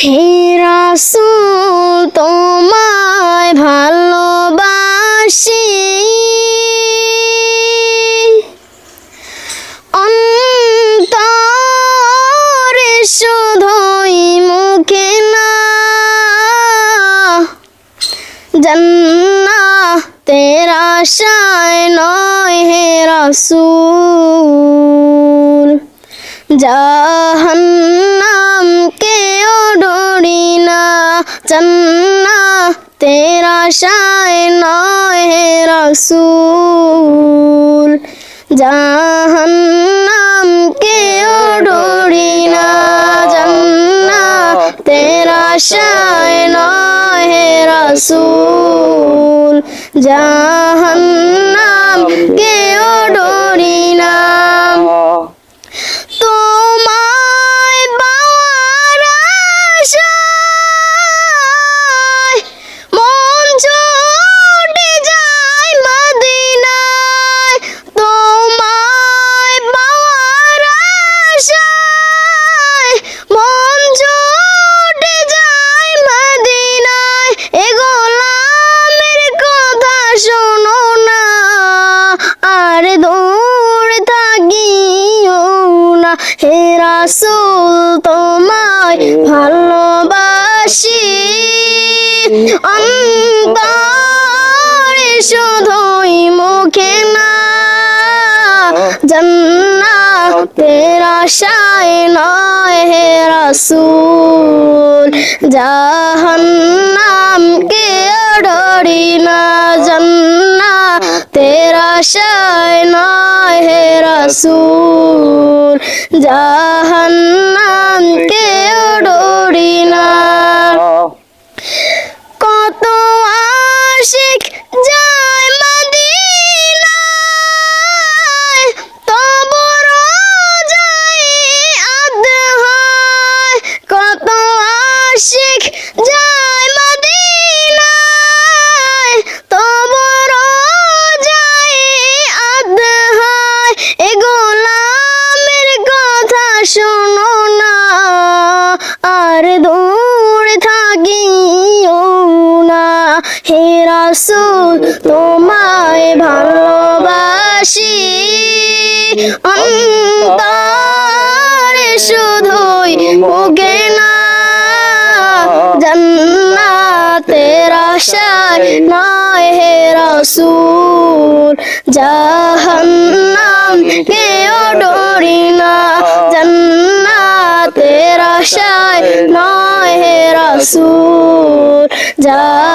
হে রাসূল তোমায় ভালোবাসি। অন্তরে শুধুই মুখে না জন্নাতের আশায় নয় হে রাসূল। জাহান্নাম জন্নাতের আশায় নয় হে রাসূল জাহান্নাম কেও ডরি না জন্নাতের আশায় নয় হে রাসূল জাহান্নাম রাসূল তোমায় ভালোবাসি। অন্তরে শুধুই মুখে না, জান্নাতের আশায় নয় হে রাসূল। জাহান্নাম কে ডরি না, জান্নাতের আশায় নয় হে রাসূল। জাহান্নাম কে শোনো না, আর দূর থাকিও না। হে রাসূল, তোমায় ভালোবাসি। অন্তরে শুধুই মুখে না। জান্নাতের আশায় নয় হে রাসূল জাহান্নাম কেও ডরি আশায় নয় হে রাসূল জাহান্নাম